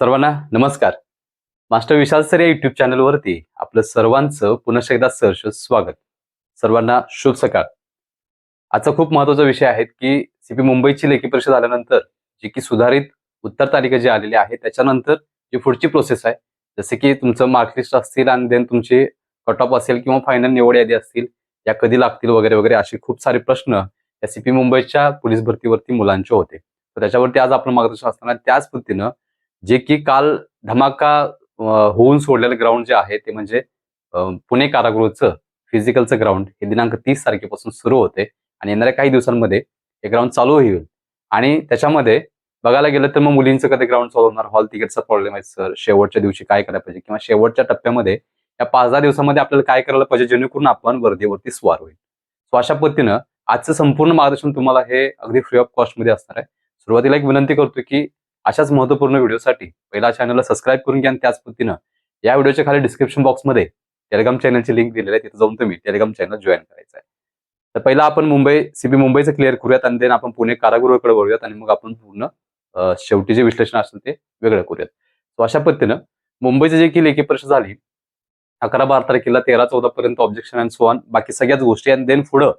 सर्वांना नमस्कार. Master Vishal sir या युट्यूब चॅनलवरती आपलं सर्वांचं पुनश एकदा सहर्ष स्वागत. सर्वांना शुभ सकाळ. आजचा खूप महत्त्वाचा विषय आहे की सीपी मुंबईची लेखी परीक्षा झाल्यानंतर जी की सुधारित उत्तर तालिका जी आलेली आहे त्याच्यानंतर जी पुढची प्रोसेस आहे जसे की तुमचं मार्कलिस्ट असतील आणि देन तुमची कट ऑफ असेल किंवा फायनल निवड यादी असतील या कधी लागतील वगैरे वगैरे असे खूप सारे प्रश्न या सीपी मुंबईच्या पोलीस भरतीवरती मुलांचे होते. तर त्याच्यावरती आज आपण मार्गदर्शन असताना त्याच पद्धतीनं जे की काल धमाका होऊन सोडलेलं ग्राउंड जे आहे ते म्हणजे पुणे कारागृहचं फिजिकलचं ग्राउंड हे दिनांक तीस तारखेपासून सुरू होते आणि येणाऱ्या काही दिवसांमध्ये हे ग्राउंड चालू होईल. आणि त्याच्यामध्ये बघायला गेलं तर मग मुलींचं कधी ग्राउंड चालू होणार? हॉल तिकीटचा प्रॉब्लेम आहे सर शेवटच्या दिवशी काय करायला पाहिजे? किंवा शेवटच्या टप्प्यामध्ये या पाच दहा दिवसामध्ये आपल्याला काय करायला पाहिजे? जेणेकरून आपण वर्दीवरती स्वार होईल. सो अशा पद्धतीनं आजचं संपूर्ण मार्गदर्शन तुम्हाला हे अगदी फ्री ऑफ कॉस्टमध्ये असणार आहे. सुरुवातीला एक विनंती करतो की अशाच महत्त्वपूर्ण व्हिडिओसाठी पहिला चॅनलला सबस्क्राईब करून घ्या आणि त्याच पद्धतीनं या व्हिडिओच्या खाली डिस्क्रिप्शन बॉक्समध्ये टेलिग्राम चॅनलची लिंक दिलेली आहे. तिथे जाऊन तुम्ही टेलिग्राम चॅनल जॉईन करायचं आहे. तर पहिला आपण मुंबई सीबी मुंबईचं क्लिअर करूयात आणि देन आपण पुणे कारागृहाकडे वळूयात आणि मग आपण पूर्ण शेवटी जे विश्लेषण असेल ते वेगळं करूयात. सो अशा पद्धतीनं मुंबईची जे की लेखी परीक्षा झाली अकरा बारा तारखेला तेरा चौदा पर्यंत ऑब्जेक्शन अँड सो ऑन बाकी सगळ्याच गोष्टी आणि देन पुढं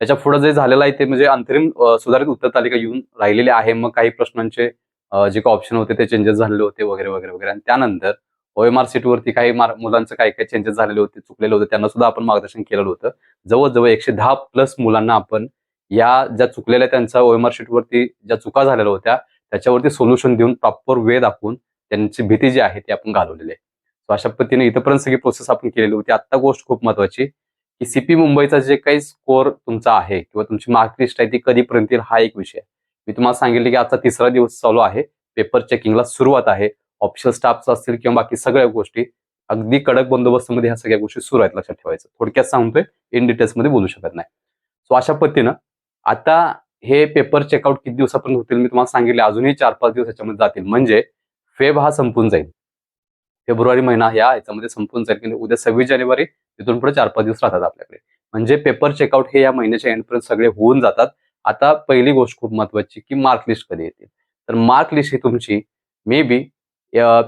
त्याच्या पुढं जे झालेलं आहे ते म्हणजे अंतरिम सुधारित उत्तर तालिका येऊन राहिलेले आहे. मग काही प्रश्नांचे जे काही ऑप्शन होते ते चेंजेस झालेले होते वगैरे वगैरे वगैरे. आणि त्यानंतर ओएमआर सीटवरती काही मुलांचं काही काही चेंजेस झालेले होते चुकलेले होते त्यांना सुद्धा आपण मार्गदर्शन केलेलं होतं. जवळजवळ एकशे दहा प्लस मुलांना आपण या ज्या चुकलेल्या त्यांच्या ओएमआर सीटवरती ज्या चुका झालेल्या होत्या त्याच्यावरती सोल्युशन देऊन प्रॉपर वे दाखवून त्यांची भीती जी आहे ती आपण घालवलेली आहे. अशा पद्धतीने इथपर्यंत सगळी प्रोसेस आपण केलेली होती. आत्ता गोष्ट खूप महत्वाची की सीपी मुंबईचा जे काही स्कोअर तुमचा आहे किंवा तुमची मार्क लिस्ट आहे ती कधीपर्यंत येईल हा एक विषय आहे. मी तुम्हाला सांगितले की आजचा तिसरा दिवस चालू आहे. पेपर चेकिंगला सुरुवात आहे. ऑफिशियल स्टाफचा असतील किंवा बाकी सगळ्या गोष्टी अगदी कडक बंदोबस्तमध्ये ह्या सगळ्या गोष्टी सुरू आहेत लक्षात ठेवायचं. थोडक्यात सांगतोय इन डिटेल्समध्ये बोलू शकत नाही. सो अशा पद्धतीनं आता हे पेपर चेकआउट किती दिवसापर्यंत होतील मी तुम्हाला सांगितले. अजूनही चार पाच दिवस याच्यामध्ये जातील. म्हणजे फेब हा संपून जाईल. फेब्रुवारी महिना ह्या याच्यामध्ये संपून जाईल. की उद्या सव्वीस जानेवारी तिथून पुढे चार पाच दिवस राहतात आपल्याकडे. म्हणजे पेपर चेकआउट हे या महिन्याच्या एंडपर्यंत सगळे होऊन जातात. आता पहिली गोष्ट खूप महत्वाची की मार्क लिस्ट कधी येते? तर मार्क लिस्ट ही तुमची मे बी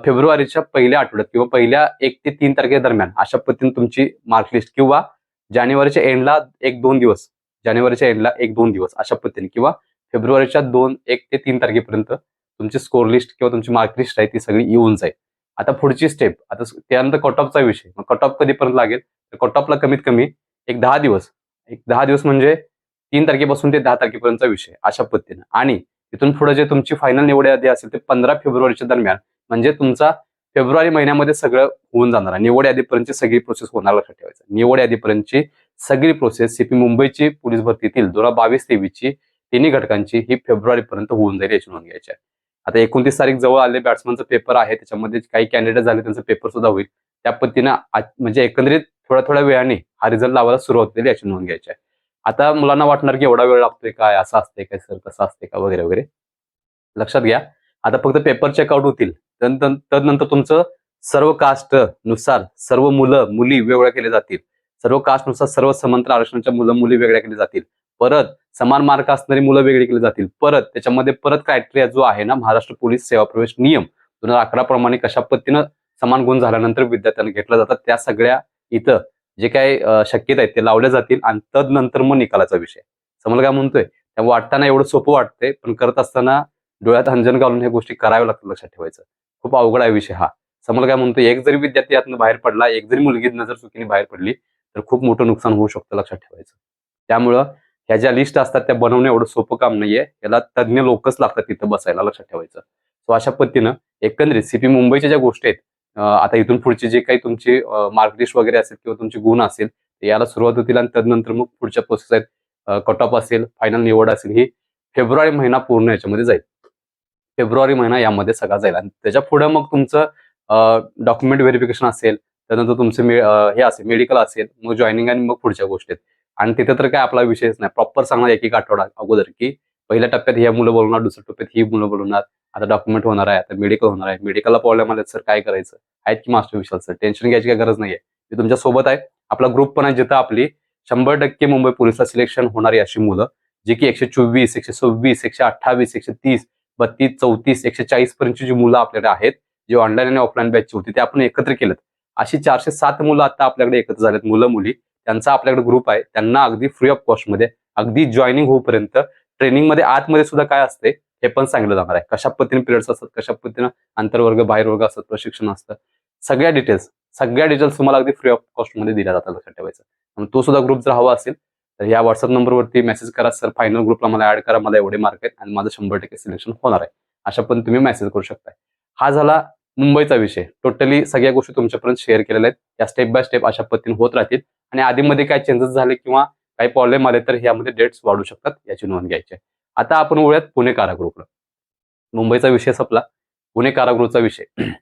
फेब्रुवारीच्या पहिल्या आठवड्यात किंवा पहिल्या एक ते तीन तारखेदरम्यान अशा पद्धतीने तुमची मार्क लिस्ट किंवा जानेवारीच्या एंडला एक दोन दिवस जानेवारीच्या एंडला एक दोन दिवस अशा पद्धतीने किंवा फेब्रुवारीच्या दोन एक ते तीन तारखेपर्यंत तुमची स्कोर लिस्ट किंवा तुमची मार्क लिस्ट आहे ती सगळी येऊन जाईल. आता पुढची स्टेप आता त्यानंतर कट ऑफचा विषय. मग कट ऑफ कधीपर्यंत लागेल? तर कट ऑफला कमीत कमी एक दहा दिवस. एक दहा दिवस म्हणजे तीन तारखेपासून ते दहा तारखेपर्यंतचा विषय अशा पद्धतीनं. आणि तिथून पुढे जे तुमची फायनल निवड यादी असेल ते पंधरा फेब्रुवारीच्या दरम्यान म्हणजे तुमचा फेब्रुवारी महिन्यामध्ये सगळं होऊन जाणार आहे. निवड यादीपर्यंतची सगळी प्रोसेस होणार लक्षात ठेवायचं निवड यादीपर्यंतची सगळी प्रोसेस सीपी मुंबईची पोलीस भरतीतील दोन हजार बावीस तेवीसची तिन्ही घटकांची ही फेब्रुवारीपर्यंत होऊन जाईल याची नोंद घ्यायची आहे. आता एकोणतीस तारीख जवळ आले बॅट्समनचं पेपर आहे त्याच्यामध्ये काही कॅन्डिडेट झाले त्यांचं पेपर सुद्धा होईल. त्या पद्धतीनं आज- म्हणजे एकंदरीत थोड्या थोड्या वेळाने हा रिझल्ट लावायला सुरुवात होईल याची नोंद घ्यायची आहे. आता मुलांना वाटणार की एवढा वेळ लागतोय काय असं असते काय सर कसं असते का वगैरे वगैरे. लक्षात घ्या. आता फक्त पेपर चेकआउट होतील. तदनंतर तुमचं सर्व कास्टनुसार सर्व मुलं मुली वेगळ्या केले जातील. सर्व कास्टनुसार सर्व समांतर आरक्षणाच्या मुलं मुली वेगळ्या केली जातील. परत समान मार्क असणारी मुलं वेगळी केली जातील. परत त्याच्यामध्ये परत क्रायटेरिया जो आहे ना महाराष्ट्र पोलीस सेवा प्रवेश नियम दोन हजार अकरा प्रमाणे कशा पद्धतीनं समान गुण झाल्यानंतर विद्यार्थ्यांना घेतलं जातात त्या सगळ्या इथं जे काय शक्यता आहेत ते लावल्या जातील आणि तदनंतर मग निकालाचा विषय. समोर काय म्हणतोय त्या वाटताना एवढं सोपं वाटतंय पण करत असताना डोळ्यात अंजन घालून ह्या गोष्टी कराव्या लागतात लक्षात ठेवायचं. खूप अवघड आहे विषय हा. समोर काय म्हणतोय एक जरी विद्यार्थी यातनं बाहेर पडला एक जरी मुलगी नजर चुकीने बाहेर पडली तर खूप मोठं नुकसान होऊ शकतं लक्षात ठेवायचं. त्यामुळं ह्या ज्या लिस्ट असतात त्या बनवणं एवढं सोपं काम नाहीये. याला तज्ज्ञ लोकच लागतात तिथं बसायला लक्षात ठेवायचं. सो अशा पद्धतीनं एकंदरीत सीपी मुंबईच्या ज्या गोष्टी आहेत आता इथून पुढचे जे काही तुमची मार्कलिस्ट वगैरे असेल किंवा तुमचे गुण असेल याला सुरुवात होतील आणि तदनंतर मग पुढच्या प्रोसेस आहेत. कट ऑफ असेल फायनल निवड असेल ही फेब्रुवारी महिना पूर्ण याच्यामध्ये जाईल. फेब्रुवारी महिना यामध्ये सगळा जाईल आणि त्याच्या पुढे मग तुमचं डॉक्युमेंट व्हेरिफिकेशन असेल त्यानंतर तुमचं हे असेल मेडिकल असेल मग जॉईनिंग आणि मग पुढच्या गोष्टी आहेत. आणि तिथे तर काय आपला विषयच नाही. प्रॉपर सांगणार एक एक आठवडा अगोदर की पहिल्या टप्प्यात ही मुलं बोलणार दुसऱ्या टप्प्यात ही मुलं बोलणार. आता डॉक्युमेंट होणार आहे आता मेडिकल होणार आहे. मेडिकलला प्रॉब्लेम आले सर काय करायचं? आहेत की मास्टर विशाल सर टेन्शन घ्यायची काही गरज नाहीये. मी तुमच्यासोबत आहे. आपला ग्रुप पण आहे जिथं आपली शंभर टक्के मुंबई पोलिसला सिलेक्शन होणारी अशी मुलं जी की एकशे चोवीस एकशे सव्वीस एकशे अठ्ठावीस एकशे तीस बत्तीस चौतीस एकशे चाळीस पर्यंतची जी मुलं आपल्याकडे आहेत जी ऑनलाईन आणि ऑफलाईन बॅचची होती ते आपण एकत्र केलं अशी चारशे सात मुलं आता आपल्याकडे एकत्र झालेत मुलं मुली त्यांचा आपल्याकडे ग्रुप आहे. त्यांना अगदी फ्री ऑफ कॉस्टमध्ये अगदी जॉईनिंग होऊपर्यंत ट्रेनिंगमध्ये आतमध्ये सुद्धा काय असते हे पण सांगितलं जाणार आहे. कशा पद्धतीने पिरियड्स असतात कशा पद्धतीनं आंतरवर्ग बाहेरवर्ग असतात प्रशिक्षण असतं सगळ्या डिटेल्स सगळ्या डिटेल्स तुम्हाला अगदी फ्री ऑफ कॉस्टमध्ये दिल्या जातात लक्षात ठेवायचं. तो सुद्धा ग्रुप जर हवा असेल तर या व्हॉट्सअप नंबरवरती मेसेज करा सर फायनल ग्रुपला मला ऍड करा मला एवढे मार्क आहेत आणि माझं शंभर टक्के सिलेक्शन होणार आहे. अशा पण तुम्ही मेसेज करू शकता हा झाला मुंबईचा विषय. टोटली सगळ्या गोष्टी तुमच्यापर्यंत शेअर केलेल्या आहेत. या स्टेप बाय स्टेप अशा पद्धतीने होत राहतील. आणि आधीमध्ये काय चेंजेस झाले किंवा काही प्रॉब्लेम आले तर ह्यामध्ये डेट्स वाढू शकतात याची नोंद घ्यायची आहे. आता आपण वळूयात पुणे कारागृहकडं. मुंबईचा विषय संपला. पुणे कारागृहचा विषय.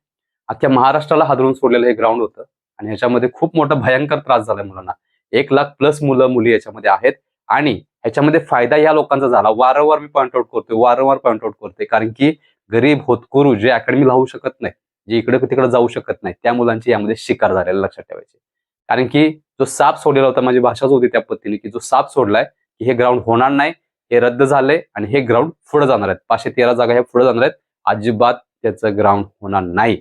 अख्ख्या महाराष्ट्राला हादरून सोडलेलं हे ग्राउंड होतं आणि ह्याच्यामध्ये खूप मोठा भयंकर त्रास झाला मुलांना. एक लाख प्लस मुलं मुली याच्यामध्ये आहेत आणि ह्याच्यामध्ये फायदा या लोकांचा झाला. वारंवार मी पॉईंट आउट करतोय वारंवार पॉईंट आउट करतोय. कारण की गरीब होतकरू जे अकॅडमी लावू शकत नाही जे इकडे तिकडे जाऊ शकत नाही त्या मुलांची यामध्ये शिकार झालेला लक्षात ठेवायचे. कारण की जो साप सोडलेला होता माझी भाषाच होती त्या पद्धतीने की जो साप सोडलाय की हे ग्राउंड होणार नाही हे रद्द झालंय आणि हे ग्राउंड पुढे जाणार आहेत. पाचशे तेरा जागा हे पुढे जाणार आहेत. अजिबात त्याचं ग्राउंड होणार नाही.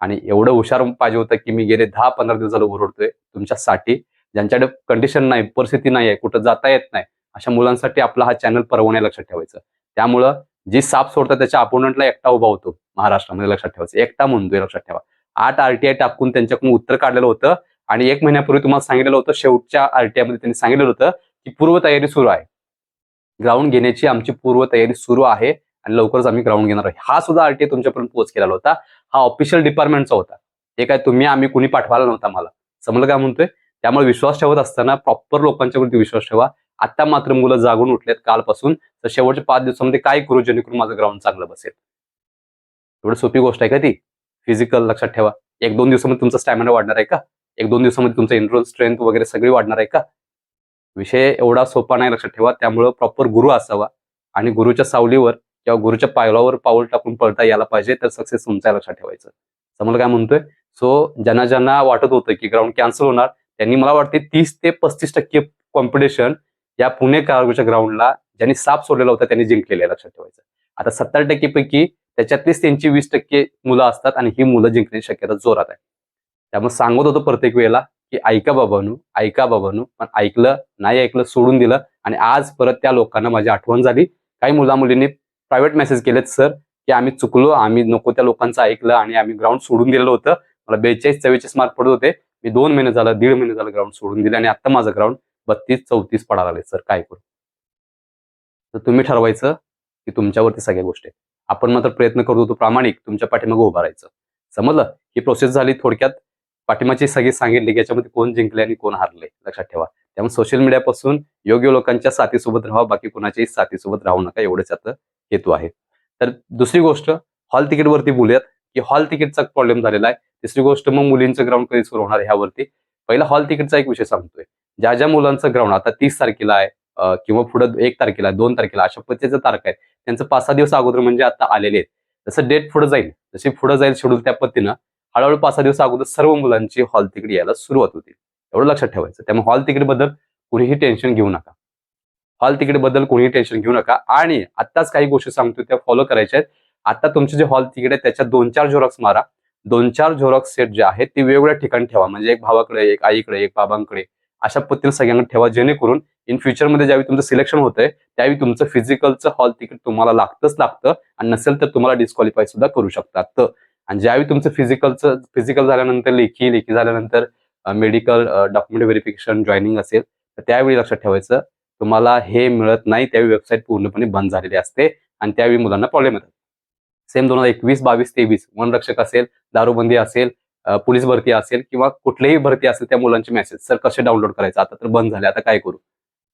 आणि एवढं हुशार पाहिजे होतं की मी गेले दहा पंधरा दिवस झालं ओरडतोय तुमच्यासाठी. ज्यांच्याकडे कंडिशन नाही परिस्थिती नाही आहे कुठं जाता येत नाही अशा मुलांसाठी आपला हा चॅनल परवण्या लक्षात ठेवायचं. त्यामुळं जी साप सोडतात त्याच्या अपोनंटला एकटा उभा होतो महाराष्ट्रामध्ये लक्षात ठेवायचं. एकटा म्हणतोय लक्षात ठेवा. आठ आरटीआय टाकून त्यांच्याकडून उत्तर काढलेलं होतं. आणि एक महिन्यापूर्वी तुम्हाला सांगितलेलं होतं शेवटच्या आरटीआयमध्ये त्यांनी सांगितलेलं होतं की पूर्व तयारी सुरू आहे. ग्राउंड घेण्याची आमची पूर्व तयारी सुरू आहे आणि लवकरच आम्ही ग्राउंड घेणार आहे हा सुद्धा आरटीआय तुमच्यापर्यंत पोहोच केलेला होता. हा ऑफिशियल डिपार्टमेंटचा होता. हे काय तुम्ही आम्ही कुणी पाठवायला नव्हता मला. समजलं काय म्हणतोय? त्यामुळे विश्वास ठेवत असताना प्रॉपर लोकांच्यावरती विश्वास ठेवा. आता मात्र मुलं जागून उठलेत कालपासून. तर शेवटच्या पाच दिवसामध्ये काय करू जेणेकरून माझं ग्राउंड चांगलं बसेल? एवढी सोपी गोष्ट आहे का ती? फिजिकल लक्षात ठेवा. एक दोन दिवसामध्ये तुमचा स्टॅमिना वाढणार आहे का? एक दोन दिवसामध्ये तुमचं इंट्रोल स्ट्रेंथ वगैरे सगळी वाढणार आहे का? विषय एवढा सोपा नाही लक्षात ठेवा. त्यामुळं प्रॉपर गुरु असावा आणि गुरुच्या सावलीवर किंवा गुरुच्या पावलावर पाऊल टाकून पळता यायला पाहिजे तर सक्सेस तुमचा लक्षात ठेवायचं. समजा काय म्हणतोय? सो ज्यांना ज्यांना वाटत होतं की ग्राउंड कॅन्सल होणार त्यांनी मला वाटते तीस ते पस्तीस टक्के कॉम्पिटिशन या पुणे कारगोच्या ग्राउंडला ज्यांनी साप सोडलेला होता त्यांनी जिंकलेलं आहे लक्षात ठेवायचं. आता सत्तर टक्के पैकी त्याच्यातलीच त्यांची वीस टक्के मुलं असतात आणि ही मुलं जिंकण्याची शक्यता जोरात आहे. त्यामुळे सांगत होतो प्रत्येक वेळेला की ऐका बाबानू ऐका बाबानू. पण ऐकलं नाही ऐकलं सोडून दिलं. आणि आज परत त्या लोकांना माझी आठवण झाली. काही मुला मुलींनी प्रायव्हेट मेसेज केलेत सर की आम्ही चुकलो आम्ही नको त्या लोकांचं ऐकलं आणि आम्ही ग्राउंड सोडून दिलेलं होतं. मला बेचाळीस चव्वेचाळीस मार्क पडत होते. मी दोन महिने झालं दीड महिने झालं ग्राउंड सोडून दिले आणि आता माझं ग्राउंड बत्तीस चौतीस पडायला लागले. सर काय करू? तर तुम्ही ठरवायचं की तुमच्यावरती सगळ्या गोष्टी आपण मात्र प्रयत्न करत होतो प्रामाणिक तुमच्या पाठीमागे उभा राहायचं. समजलं? ही प्रोसेस झाली थोडक्यात. पाठीमाची सगळी सांगितली की याच्यामध्ये कोण जिंकले आणि कोण हारले लक्षात ठेवा. त्यामुळे सोशल मीडियापासून योग्य लोकांच्या साथीसोबत राहा बाकी कोणाच्याही साथीसोबत राहू नका एवढंच याचं हेतू आहे. तर दुसरी गोष्ट हॉल तिकीटवरती बोलूयात की हॉल तिकीटचा प्रॉब्लेम झालेला आहे. तिसरी गोष्ट मग मुलींचं ग्राउंड कधी सुरू होणार ह्यावरती? पहिला हॉल तिकीटचा एक विषय सांगतोय. ज्या ज्या मुलांचं ग्राउंड आता तीस तारखेला आहे किंवा पुढं एक तारखेला आहे, दोन तारखेला अशा पद्धतीच्या तारखा आहेत त्यांचं पाच सहा दिवस अगोदर म्हणजे आता आलेले आहेत. जसं डेट पुढे जाईल जशी पुढे जाईल शेड्यूल त्या पद्धतीनं हळूहळू पाच सहा दिवस अगोदर सर्व मुलांची हॉल तिकीट यायला सुरुवात होती. एवढं लक्षात ठेवायचं. त्यामुळे हॉल तिकीटबद्दल कुणीही टेन्शन घेऊ नका. हॉल तिकीटबद्दल कोणीही टेन्शन घेऊ नका. आणि आत्ताच काही गोष्टी सांगतो त्या फॉलो करायच्या आहेत. आता तुमचे जे हॉल तिकीट आहे त्याच्या दोन चार झोरॉक्स मारा. दोन चार झोरॉक्स सेट जे आहेत ते वेगवेगळ्या ठिकाणी ठेवा. म्हणजे एक भावाकडे एक आईकडे एक बाबांकडे. अशा पद्धतीने सगळ्यांना ठेवा जेणेकरून इन फ्युचरमध्ये ज्यावेळी तुमचं सिलेक्शन होतंय त्यावेळी तुमचं फिजिकलचं हॉल तिकीट तुम्हाला लागतंच लागतं. आणि नसेल तर तुम्हाला डिस्क्वालिफाय सुद्धा करू शकतात. तर आणि ज्यावेळी तुमचं फिजिकलचं फिजिकल झाल्यानंतर लेखी लेखी झाल्यानंतर मेडिकल डॉक्युमेंट व्हेरिफिकेशन जॉईनिंग असेल तर त्यावेळी लक्षात ठेवायचं तुम्हाला हे मिळत नाही त्यावेळी वेबसाईट पूर्णपणे बंद झालेली असते आणि त्यावेळी मुलांना प्रॉब्लेम येतात. सेम दोन हजार एकवीस बावीस तेवीस वनरक्षक असेल दारूबंदी असेल पोलीस भरती असेल किंवा कुठलीही भरती असेल त्या मुलांचे मेसेज सर कसे डाउनलोड करायचं? आता तर बंद झाले आता काय करू?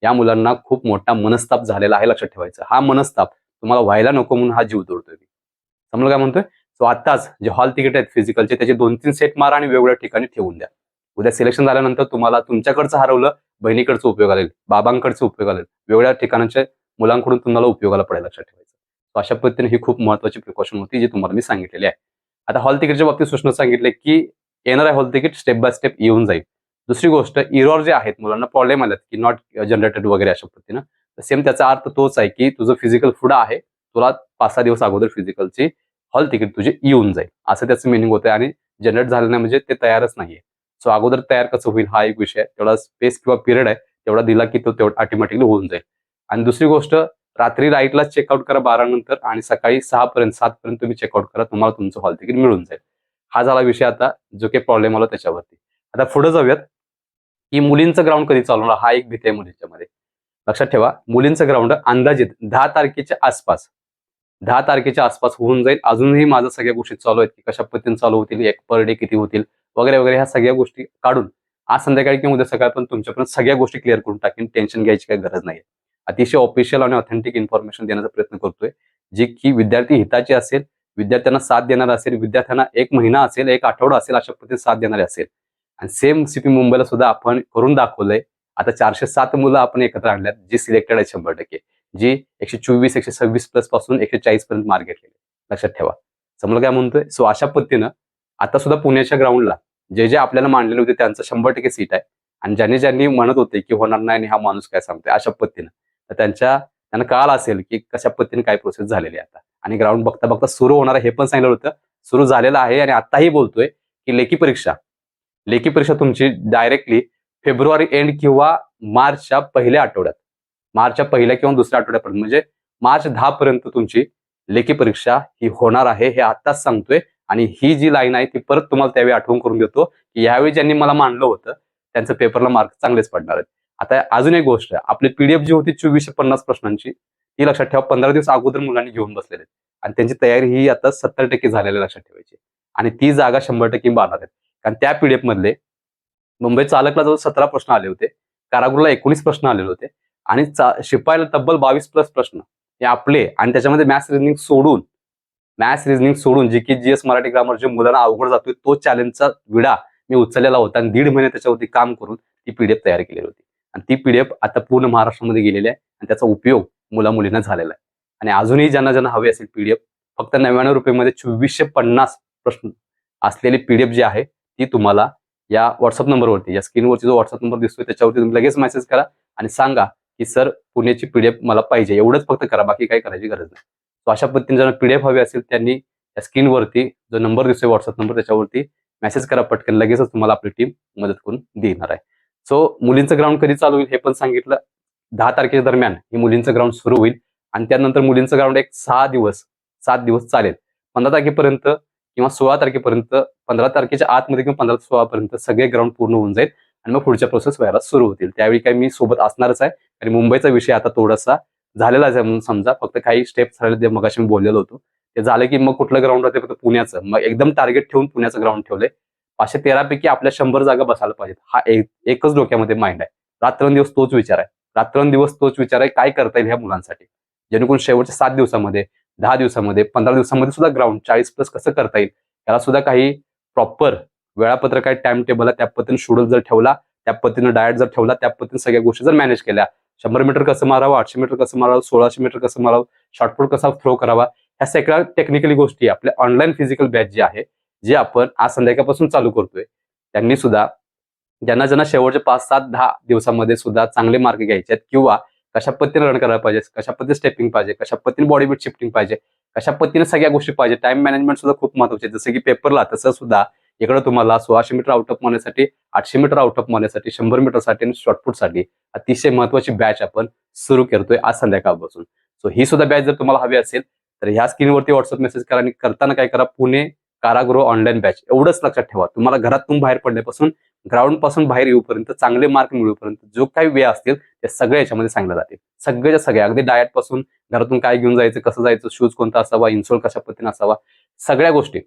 या मुलांना खूप मोठा मनस्ताप झालेला आहे लक्षात ठेवायचं. हा मनस्ताप तुम्हाला व्हायला नको म्हणून हा जीव तोडतोय. मी समजलं काय म्हणतोय? सो आताच जे हॉल तिकीट आहेत फिजिकलचे त्याचे दोन तीन सेट मारा आणि वेगवेगळ्या ठिकाणी ठेवून द्या. उद्या सिलेक्शन झाल्यानंतर तुम्हाला तुमच्याकडचं हरवलं बहिणीकडचं उपयोग आलेल बाबांकडचं उपयोग आलेल. वेगवेगळ्या ठिकाणाच्या मुलांकडून तुम्हाला उपयोगाला पडेल लक्षात ठेवायचं. अशा पद्धतीने ही खूप महत्वाची प्रिकॉशन होती जी तुम्हाला मी सांगितलेली आहे. आता हॉल तिकीटच्या बाबतीत सूचना सांगितले की येणार आहे hall ticket step by step येऊन जाईल. दुसरी गोष्ट इरॉर जे आहेत मुलांना प्रॉब्लेम आलेत की नॉट जनरेटेड वगैरे अशा पद्धतीनं. सेम त्याचा अर्थ तोच आहे की तुझं फिजिकल फुडा आहे तुला पाच सहा दिवस अगोदर फिजिकलची हॉल तिकीट तुझे येऊन जाईल. असं त्याचं मिनिंग होतं आणि जनरेट झालं नाही म्हणजे ते तयारच नाहीये. सो अगोदर तयार कसं होईल हा एक विषय. आहे तेवढा स्पेस किंवा पिरियड आहे. तेवढा दिला की तो तेवढा ऑटोमॅटिकली होऊन जाईल. आणि दुसरी गोष्ट रात्री राईटला चेकआउट करा बारा नंतर आणि सकाळी सहा पर्यंत सात पर्यंत तुम्ही चेकआउट करा. तुम्हाला तुमचं हॉल तिकीट मिळून जाईल. हा झाला विषय आता जो काही प्रॉब्लेम आला त्याच्यावरती. आता पुढे जाऊयात. की मुलींचं ग्राउंड कधी चालू होणार? हा एक भीती आहे मुलींच्या मध्ये लक्षात ठेवा मुलींचं ग्राउंड अंदाजित दहा तारखेच्या आसपास. दहा तारखेच्या आसपास होऊन जाईल. अजूनही माझ्या सगळ्या गोष्टी चालू आहेत की कशा पद्धतीने चालू होतील एक पर डे किती होतील वगैरे वगैरे ह्या सगळ्या गोष्टी काढून आज संध्याकाळी किंवा उद्या सकाळ पण तुमच्यापर्यंत सगळ्या गोष्टी क्लिअर करून टाकेन. टेन्शन घ्यायची काही गरज नाही अतिशय ऑफिशियल आणि ऑथेंटिक इन्फॉर्मेशन देण्याचा प्रयत्न करतोय. जी की विद्यार्थी हिताची असेल विद्यार्थ्यांना साथ देणार असेल विद्यार्थ्यांना एक महिना असेल एक आठवडा असेल अशा पद्धतीने साथ देणारे असेल. आणि सेम सीपी मुंबईला सुद्धा आपण करून दाखवलंय. आता चारशे सात मुलं आपण एकत्र आणल्यात जी सिलेक्टेड आहे शंभर टक्के. जी एकशे चोवीस एकशे सव्वीस प्लसपासून एकशे चाळीस पर्यंत मार्क घेतलेले लक्षात ठेवा. समजलं काय म्हणतोय? सो अशा पद्धतीनं आता सुद्धा पुण्याच्या ग्राउंडला जे जे आपल्याला मांडलेले होते त्यांचं शंभर टक्के सीट आहे. आणि ज्यांनी ज्यांनी म्हणत होते की होणार नाही आणि हा माणूस काय सांगतोय अशा पद्धतीनं. तर त्यांच्या त्यांना कळालं असेल की कशा पद्धतीने काय प्रोसेस झालेली आहे आता. आणि ग्राउंड बघता बघता सुरू होणार हे पण सांगितलं होतं. सुरू झालेलं आहे आणि आताही बोलतोय की लेखी परीक्षा. लेखी परीक्षा तुमची डायरेक्टली फेब्रुवारी एंड किंवा मार्चच्या पहिल्या आठवड्यात. मार्चच्या पहिल्या किंवा दुसऱ्या आठवड्यापर्यंत. म्हणजे मार्च दहा पर्यंत तुमची लेखी परीक्षा ही होणार आहे हे आत्ताच सांगतोय. आणि ही जी लाईन आहे ती परत तुम्हाला त्यावेळी आठवण करून देतो की यावेळी ज्यांनी मला मांडलं होतं त्यांचं पेपरला मार्क चांगलेच पडणार आहेत. आता अजून एक गोष्ट आहे आपली पीडीएफ जी होती चोवीसशे पन्नास प्रश्नांची ती लक्षात ठेवा पंधरा दिवस अगोदर मुलांनी घेऊन बसलेले आहेत. आणि त्यांची तयारी ही आता सत्तर टक्के झालेली लक्षात ठेवायची. आणि ती जागा शंभर टक्के बांधणार आहेत कारण त्या पीडीएफ मधले मुंबई चालकला जवळ सतरा प्रश्न आले होते कारागृहला एकोणीस प्रश्न आलेले होते. आणि शिपायला तब्बल बावीस प्लस प्रश्न. हे आपले आणि त्याच्यामध्ये मॅथ्स रिजनिंग सोडून मॅथ्स रिजनिंग सोडून जी की जीएस मराठी ग्रामर जे मुलांना अवघड जातोय तो चॅलेंजचा विडा मी उचललेला होता आणि दीड महिने त्याच्यावरती काम करून ती पीडीएफ तयार केलेली होती. आणि ती पीडीएफ आता पूर्ण महाराष्ट्रामध्ये गेलेली आहे आणि त्याचा उपयोग मुला मुलींना झालेला आहे. आणि अजूनही ज्यांना ज्यांना हवी असेल पीडीएफ फक्त नव्याण्णव रुपयेमध्ये चोवीसशे पन्नास प्रश्न असलेली पीडीएफ जी आहे ती तुम्हाला या व्हॉट्सअप नंबरवरती या स्क्रीनवरती जो व्हॉट्सअप नंबर दिसतोय त्याच्यावरती तुम्ही लगेच मेसेज करा आणि सांगा की सर पुण्याची पीडीएफ मला पाहिजे. एवढंच फक्त करा बाकी काही करायची गरज नाही. सो अशा पद्धतीने ज्यांना पीडीएफ हवी असेल त्यांनी त्या स्क्रीनवरती जो नंबर दिसतोय व्हॉट्सअप नंबर त्याच्यावरती मेसेज करा पटकन. लगेचच तुम्हाला आपली टीम मदत करून देणार आहे. सो मुलींचं ग्राउंड कधी चालू होईल हे पण सांगितलं. दहा तारखेच्या दरम्यान हे मुलींचं ग्राउंड सुरू होईल. आणि त्यानंतर मुलींचं ग्राउंड एक सहा दिवस सात दिवस चालेल. पंधरा तारखेपर्यंत किंवा सोळा तारखेपर्यंत पंधरा तारखेच्या आतमध्ये किंवा पंधरा सोळापर्यंत सगळे ग्राउंड पूर्ण होऊन जाईल. आणि मग पुढच्या प्रोसेस व्हायला सुरू होतील. त्यावेळी काही मी सोबत असणारच आहे. आणि मुंबईचा विषय आता थोडासा झालेलाच आहे म्हणून समजा फक्त काही स्टेप झाले ते मगाशी मी बोललेलो होतो. ते झालं की मग कुठलं ग्राउंड राहते फक्त पुण्याचं. मग एकदम टार्गेट ठेवून पुण्याचं ग्राउंड ठेवलंय. पाचशे तेरापैकी आपल्या शंभर जागा बसायला पाहिजेत. हा एक एकच डोक्यामध्ये माइंड आहे. रात्रंदिवस तोच विचार आहे. रात्रंदिवस तोच विचार आहे काय करता येईल ह्या मुलांसाठी? जेणेकरून शेवटच्या सात दिवसामध्ये दहा दिवसामध्ये पंधरा दिवसामध्ये सुद्धा ग्राउंड चाळीस प्लस कसं करता येईल? याला सुद्धा काही प्रॉपर वेळापत्रक आहे टाइम टेबल आहे त्या पद्धतीने शेड्यूल जर ठेवला त्या पद्धतीने डायट जर ठेवला त्या पद्धतीने सगळ्या गोष्टी जर मॅनेज केल्या. शंभर मीटर कसं मारावं आठशे मीटर कसं मारावं सोळाशे मीटर कसं मारावं शॉर्टपुट कसा थ्रो करावा ह्या सगळ्या टेक्निकली गोष्टी आपल्या ऑनलाईन फिजिकल बॅच जी आहे जे आपण आज संध्याकाळपासून चालू करतोय त्यांनी सुद्धा ज्यांना ज्यांना शेवटचे पाच सात दहा दिवसामध्ये सुद्धा चांगले मार्क घ्यायचे आहेत किंवा कशा पद्धतीने रन करायला पाहिजे कशा पद्धतीने स्टेपिंग पाहिजे कशा पद्धतीने बॉडी वेट शिफ्टिंग पाहिजे कशा पद्धतीने सगळ्या गोष्टी पाहिजे. टाइम मॅनेजमेंट सुद्धा खूप महत्त्वाचे जसं की पेपरला तसं सुद्धा इकडे तुम्हाला सोळाशे मीटर आउट ऑफ मारण्यासाठी आठशे मीटर आउट ऑफ मारण्यासाठी शंभर मीटरसाठी आणि शॉर्टपुटसाठी अतिशय महत्वाची बॅच आपण सुरू करतोय आज संध्याकाळपासून. सो ही सुद्धा बॅच जर तुम्हाला हवी असेल तर ह्या स्क्रीनवरती व्हॉट्सअप मेसेज करा आणि करताना काय करा पुणे कारागृह ऑनलाईन बॅच एवढंच लक्षात ठेवा. तुम्हाला घरातून बाहेर पडण्यापासून ग्राउंडपासून बाहेर येऊपर्यंत चांगले मार्क मिळूपर्यंत जो काही वे असतील ते सगळे याच्यामध्ये सांगले जातील. सगळ्याच्या सगळ्या अगदी डायटपासून घरातून काय घेऊन जायचं कसं जायचं शूज कोणता असावा इन्सोल कशा पद्धतीने असावा सगळ्या गोष्टी.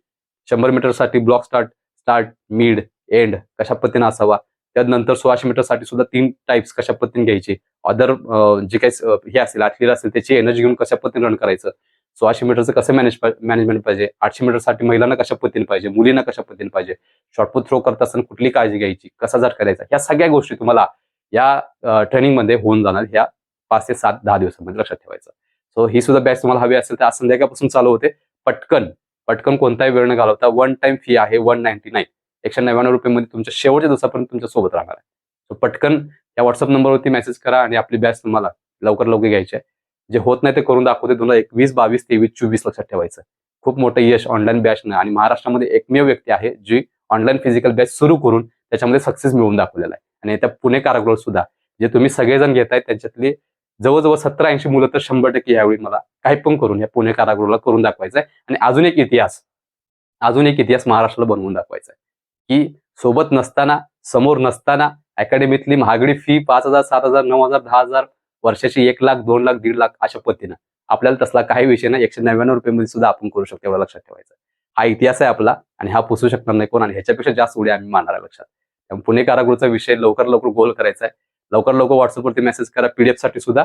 शंभर मीटरसाठी block start start mid end कशा पद्धतीने असावा? त्यानंतर सोळाशे मीटरसाठी सुद्धा तीन टाइप्स कशा पद्धतीने घ्यायचे? अदर जे काही हे असेल आठलेलं असेल त्याची एनर्जी घेऊन कशा पद्धतीने रन करायचं? सोळाशे मीटरचं कसं मॅनेज मॅनेजमेंट पाहिजे? आठशे मीटरसाठी महिलांना कशा पद्धतीने पाहिजे? मुलींना कशा पद्धतीने पाहिजे? शॉर्टपुट थ्रो करत असताना कुठली काळजी घ्यायची? कसा जर करायचा? या सगळ्या गोष्टी तुम्हाला या ट्रेनिंगमध्ये होऊन जाणार ह्या पाच ते सात दहा दिवसामध्ये लक्षात ठेवायचं. सो ही सुद्धा बॅच तुम्हाला हवी असेल तर आज संध्याकाळपासून चालू होते. पटकन पटकन कोणताही वेळ न घालवता वन टाइम फी आहे वन नाईन्टी नाईन एकशे नव्याण्णव रुपये तुमच्या शेवटच्या दिवसापर्यंत तुमच्यासोबत राहणार आहे. सो पटकन या व्हॉट्सअप नंबरवरती मेसेज करा आणि आपली बॅच तुम्हाला लवकर लवकर घ्यायची आहे. जे होत नाही ते करून दाखवते. तुम्हाला एकवीस बावीस तेवीस चोवीस लक्षात ठेवायचं खूप मोठं यश ऑनलाईन बॅचनं आणि महाराष्ट्रामध्ये एकमेव व्यक्ती आहे जी ऑनलाईन फिजिकल बॅच सुरू करून त्याच्यामध्ये सक्सेस मिळवून दाखवलेला आहे. आणि त्या पुणे कारागृह सुद्धा जे तुम्ही सगळेजण घेताय त्यांच्यातली जवळजवळ सत्तर ऐंशी मुलं तर शंभर टक्के यावेळी मला काही पण करून या पुणे कारागृहाला करून दाखवायचं आहे आणि अजून एक इतिहास अजून एक इतिहास महाराष्ट्राला बनवून दाखवायचा आहे की सोबत नसताना समोर नसताना अकॅडमीतली महागडी फी पाच हजार सात हजार नऊ हजार दहा हजार वर्षाची एक लाख दोन लाख दीड लाख अशा पद्धतीनं. आपल्याला तसला काही विषय नाही. एकशे नव्याण्णव रुपये सुद्धा आपण करू शकतो एवढा लक्षात ठेवायचं हा इतिहास आहे आपला आणि हा पुसू शकणार नाही कोण आणि ह्याच्यापेक्षा जास्त उड्या आम्ही मानणार लक्षात. त्यामुळे पुणे कारागृहचा विषय लवकर लवकर गोल करायचा आहे लवकर लवकर व्हॉट्सअपवरती मेसेज करा. पीडीएफसाठी सुद्धा.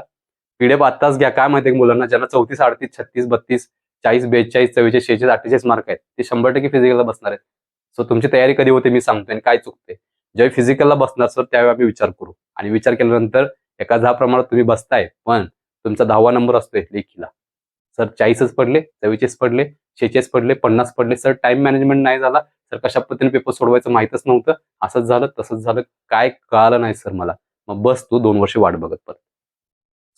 पीडीएफ आत्ताच घ्या. काय माहिती मुलांना? ज्यांना चौतीस अडतीस छत्तीस बत्तीस चाळीस बेचाळीस चव्वेचाळीस शेहेचाळीस अठ्ठेचाळीस मार्क आहेत. ते शंभर टक्के फिजिकलला बसणार आहेत. सो तुमची तयारी कधी होते? मी सांगतोय आणि काय चुकते ज्यावेळी फिजिकलला बसणार सर त्यावेळी आम्ही विचार करू. आणि विचार केल्यानंतर एका दहा प्रमाणात तुम्ही बसताय. पण तुमचा दहावा नंबर असतोय लेखीला. सर चाळीसच पडले चव्वेचाळीस पडले शेहेचाळीस पडले पन्नास पडले. सर टाइम मॅनेजमेंट नाही झाला. सर कशा पद्धतीने पेपर सोडवायचं माहितच नव्हतं. असंच झालं तसंच झालं. काय कळालं नाही सर मला. मग बस तू दोन वर्ष वाट बघत परत.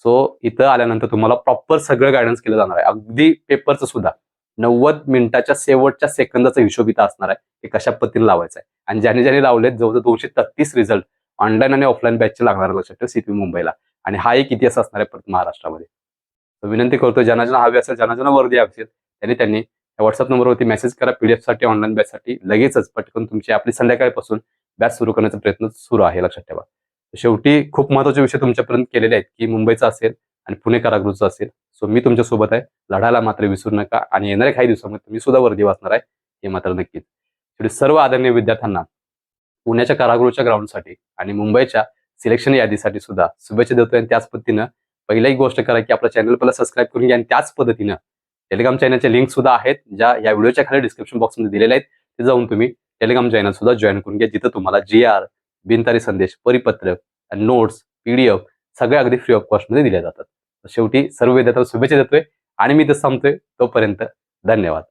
सो इथं आल्यानंतर तुम्हाला प्रॉपर सगळं गायडन्स केलं जाणार आहे. अगदी पेपरचं सुद्धा. नव्वद मिनिटाच्या शेवटच्या सेकंदाचा हिशोब इथं असणार आहे की कशा पद्धतीने लावायचं आहे. आणि ज्याने ज्याने लावलेत जवळजवळ दोनशे तत्तीस रिझल्ट ऑनलाईन आणि ऑफलाईन बॅचचे लागणार लक्षात ठेव सीपी मुंबईला. आणि हा एक इतिहास असणार आहे परत महाराष्ट्रामध्ये. विनंती करतो ज्यांना ज्यांना हवी असेल ज्यांना ज्यांना वर्दी असेल त्यांनी त्यांनी व्हॉट्सअप नंबरवरती मेसेज करा. पीडीएफसाठी ऑनलाईन बॅचसाठी लगेचच पटकन तुमची आपली संध्याकाळपासून बॅच सुरू करण्याचा प्रयत्न सुरू आहे लक्षात ठेवा. शेवटी खूप महत्त्वाचे विषय तुमच्यापर्यंत केलेले आहेत की मुंबईचा असेल आणि पुणे कारागृहचं असेल. सो मी तुमच्यासोबत आहे. लढायला मात्र विसरू नका आणि येणाऱ्या काही दिवसामध्ये तुम्ही सुद्धा वर्दी वाचणार आहे हे मात्र नक्कीच. शेवटी सर्व आदरणीय विद्यार्थ्यांना पुण्याच्या कारागृहाच्या ग्राउंडसाठी आणि मुंबईच्या सिलेक्शन यादीसाठी सुद्धा शुभेच्छा देतोय आणि त्याच पद्धतीनं पहिल्याही गोष्ट करा की आपल्या चॅनल पहिला सबस्क्राईब करून घ्या आणि त्याच पद्धतीनं टेलिग्राम चॅनलच्या लिंक सुद्धा आहेत ज्या या व्हिडिओच्या खाली डिस्क्रिप्शन बॉक्समध्ये दिलेल्या आहेत ते जाऊन तुम्ही टेलिग्राम चॅनल सुद्धा जॉईन करून घ्या जिथं तुम्हाला जी आर बिनतारी संदेश परिपत्रक नोट्स पीडीएफ सगळ्या अगदी फ्री ऑफ कॉस्टमध्ये दिल्या जातात. शेवटी सर्व विद्यार्थ्यांना शुभेच्छा देतोय आणि मी तसं सांगतोय तोपर्यंत धन्यवाद.